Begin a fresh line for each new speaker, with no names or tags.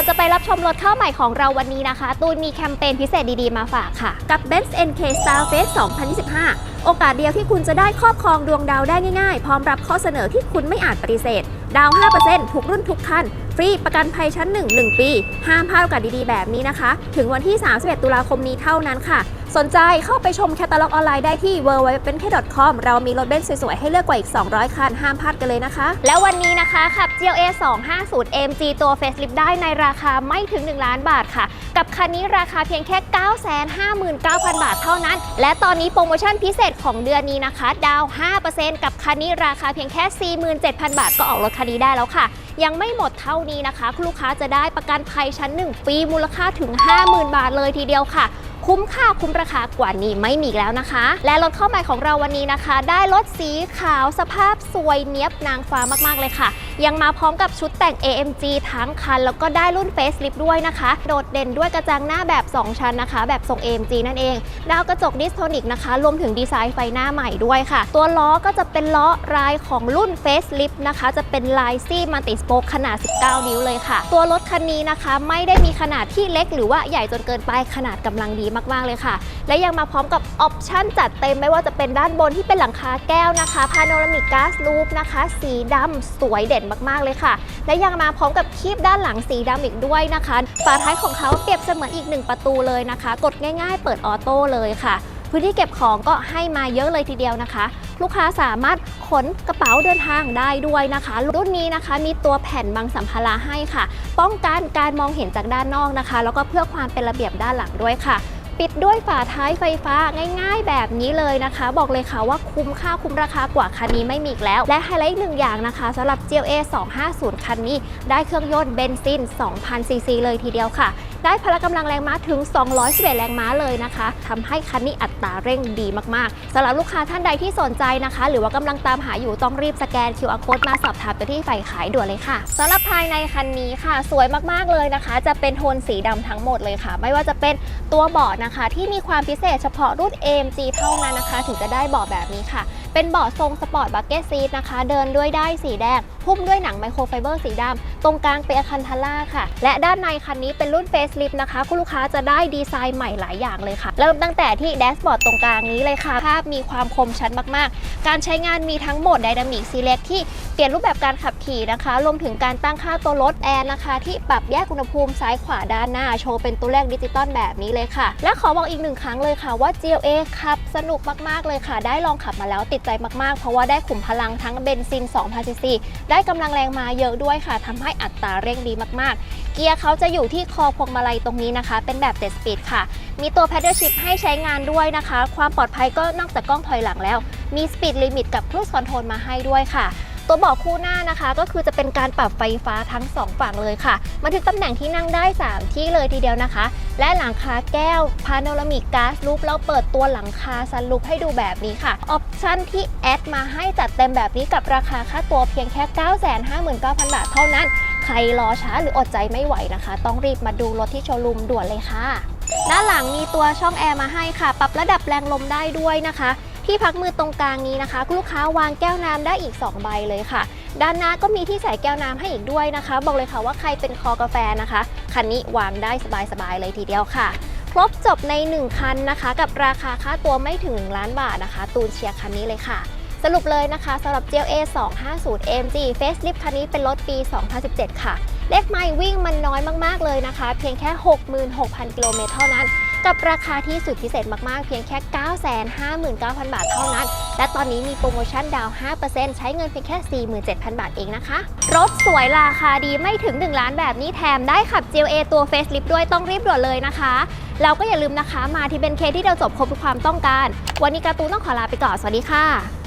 อนจะไปรับชมรถเข้าใหม่ของเราวันนี้นะคะ ตูนมีแคมเปญพิเศษดีๆ มาฝากค่ะ กับ Benz NK Star Face 2025 โอกาสเดียวที่คุณจะได้ครอบครองดวงดาวได้ง่ายๆ พร้อมรับข้อเสนอที่คุณไม่อาจปฏิเสธ ดาว 5%ทุกรุ่นทุกคัน ฟรีประกันภัยชั้น 1 1 ปี ห้ามพลาดโอกาสดีๆ แบบนี้นะคะ ถึงวันที่ 31 ตุลาคมนี้เท่านั้นค่ะ สนใจเข้าไปชมแคตตาล็อกออนไลน์ได้ที่ www.benk.com เรามีรถเบนซ์สวยๆ ให้เลือกกว่าอีก 200 คัน ห้ามพลาดกันเลยนะคะ แล้ววันนี้นะคะขับ GLA 250 AMG ตัว Facelift ได้ในราคาไม่ถึง 1 ล้านบาทค่ะ กับคันนี้ราคาเพียงแค่ 959,000 บาทเท่านั้น และตอนนี้โปรโมชั่นพิเศษของเดือนนี้นะคะ ดาว 5%กับคันนี้ราคาเพียงแค่ 47,000 บาทก็ออกรถคันนี้ได้แล้วค่ะ ยังไม่หมดเท่านี้นะคะคุณลูกค้าจะได้ประกันภัยชั้น 1 ปีมูลค่าถึง 50,000 บาทเลยทีเดียวค่ะ คุ้มค่าคุ้มราคากว่านี้ไม่มีอีกแล้วนะคะ และรถเข้าใหม่ของเราวันนี้นะคะ ได้รถสีขาวสภาพสวยเนียบนางฟ้ามากๆเลยค่ะ ยังมาพร้อมกับชุดแต่ง AMG ทั้งคัน แล้วก็ได้รุ่น Facelift ด้วยนะคะ โดดเด่นด้วยกระจังหน้าแบบ 2 ชั้นนะคะ แบบทรง AMG นั่นเองดาวกระจกดิสโทนิกนะคะ รวมถึงดีไซน์ไฟหน้าใหม่ด้วยค่ะ ตัวล้อก็จะเป็นล้อลายของรุ่น Facelift นะคะ จะเป็นลายซี่มัลติสโปกขนาด 19 นิ้วเลยค่ะ ตัวรถคันนี้นะคะ ไม่ได้มีขนาดที่เล็กหรือว่าใหญ่จนเกินไปขนาดกำลังดีมากๆเลยค่ะ และยังมาพร้อมกับออปชั่นจัดเต็มไม่ว่าจะเป็นด้านบนที่เป็นหลังคาแก้วนะคะพาโนรามิกกาซลูปนะคะ สีดำสวยเด่นมากๆเลยค่ะ และยังมาพร้อมกับคีบด้านหลังสีดำอีกด้วยนะคะ ฝาท้ายของเขาเปรียบเสมือนอีกหนึ่งประตูเลยนะคะ กดง่าย ๆ เปิดออโต้เลยค่ะพื้นที่เก็บของก็ให้มาเยอะเลยทีเดียวนะคะ ลูกค้าสามารถขนกระเป๋าเดินทางได้ด้วยนะคะ รุ่นนี้นะคะมีตัวแผ่นบังสัมภาระให้ค่ะ ป้องกันการมองเห็นจากด้านนอกนะคะ แล้วก็เพื่อความเป็นระเบียบด้านหลังด้วยค่ะ ปิดด้วยฝาท้ายไฟฟ้าง่ายๆ แบบนี้เลยนะคะ บอกเลยค่ะว่าคุ้มค่าคุ้มราคากว่าคันนี้ไม่มีอีกแล้ว และไฮไลท์อีกหนึ่งอย่างนะคะสำหรับ GLA 250 คันนี้ ได้เครื่องยนต์เบนซิน 2,000ซีซีเลยทีเดียวค่ะได้พละกำลังแรงม้าถึง 211 แรงม้าเลยนะคะทำให้คันนี้อัตราเร่งดีมากๆสำหรับลูกค้าท่านใดที่สนใจนะคะ หรือว่ากำลังตามหาอยู่ต้องรีบสแกน QR code มาสอบถามไปที่ฝ่ายขายด่วนเลยค่ะสำหรับภายในคันนี้ค่ะ สวยมากๆเลยนะคะ จะเป็นโทนสีดำทั้งหมดเลยค่ะ ไม่ว่าจะเป็นตัวเบาะนะคะ ที่มีความพิเศษเฉพาะรุ่น AMG เท่านั้นนะคะ ถึงจะได้เบาะแบบนี้ค่ะเป็นเบาะทรงสปอร์ตบักเก็ตซีทนะคะ เดินด้วยได้สีแดง หุ้มด้วยหนังไมโครไฟเบอร์สีดำ ตรงกลางเป็นอะคันทาร่าค่ะ และด้านในคันนี้เป็นรุ่นเฟสลิฟนะคะ คุณลูกค้าจะได้ดีไซน์ใหม่หลายอย่างเลยค่ะ เริ่มตั้งแต่ที่แดชบอร์ดตรงกลางนี้เลยค่ะ ภาพมีความคมชัดมากๆ การใช้งานมีทั้งโหมด Dynamic Select ที่เปลี่ยนรูปแบบการขับขี่นะคะรวมถึงการตั้งค่าตัวรถแอร์นะคะ ที่ปรับแยกอุณหภูมิซ้ายขวาด้านหน้าโชว์เป็นตัวเลขดิจิตอลแบบนี้เลยค่ะ และขอบอกอีกหนึ่งครั้งเลยค่ะว่า GLA ขับสนุกมากๆเลยค่ะ ได้ลองขับมาแล้วติดใจมากๆ เพราะว่าได้ขุมพลังทั้งเบนซิน2,000ซีซีได้กำลังแรงมาเยอะด้วยค่ะทำให้อัตราเร่งดีมากๆ เกียร์เขาจะอยู่ที่คอพวงมาลัยตรงนี้นะคะ เป็นแบบ7 speed ค่ะ มีตัว paddle shift ให้ใช้งานด้วยนะคะ ความปลอดภัยก็นอกจากกล้องถอยหลังแล้ว มี speed limit กับ cruise control มาให้ด้วยค่ะ ตัวเบาะคู่หน้านะคะ ก็คือจะเป็นการปรับไฟฟ้าทั้ง 2 ฝั่งเลยค่ะ มาถึงตำแหน่งที่นั่งได้ 3 ที่เลยทีเดียวนะคะ และหลังคาแก้วพาโนรามิกก๊าซลูปแล้วเปิดตัวหลังคาซันลูปให้ดูแบบนี้ค่ะ ออปชั่นที่แอดมาให้จัดเต็มแบบนี้กับราคาค่าตัวเพียงแค่ 959,000 บาทเท่านั้น ใครรอช้าหรืออดใจไม่ไหวนะคะ ต้องรีบมาดูรถที่โชว์รูมด่วนเลยค่ะ ด้านหลังมีตัวช่องแอร์มาให้ค่ะ ปรับระดับแรงลมได้ด้วยนะคะ ที่พักมือตรงกลางนี้นะคะ ลูกค้าวางแก้วน้ำได้อีก 2 ใบเลยค่ะ ด้านหน้าก็มีที่ใส่แก้วน้ำให้อีกด้วยนะคะ บอกเลยค่ะว่าใครเป็นคอกาแฟนะคะ คันนี้วางได้สบายๆเลยทีเดียวค่ะ ครบจบใน 1 คันนะคะ กับราคาค่าตัวไม่ถึง1ล้านบาทนะคะ ตูนเชียร์คันนี้เลยค่ะสรุปเลยนะคะสำหรับ GLA 250 AMG Facelift คันนี้เป็นรถปี 2017 ค่ะ เลขไมล์วิ่งมันน้อยมาก ๆ เลยนะคะ เพียงแค่ 66,000 กิโลเมตรเท่านั้น กับราคาที่สุดพิเศษมากๆ เพียงแค่ 959,000 บาทเท่านั้น และตอนนี้มีโปรโมชั่นดาวน์5%ใช้เงินเพียงแค่ 47,000 บาทเองนะคะ รถสวยราคาดีไม่ถึง 1 ล้านแบบนี้แถมได้ขับ GLA ตัวเฟสลิปด้วยต้องรีบด่วนเลยนะคะแล้วก็อย่าลืมนะคะมาที่เบนเคที่เราจบครบทุกความต้องการ วันนี้การ์ตูนต้องขอลาไปก่อน สวัสดีค่ะ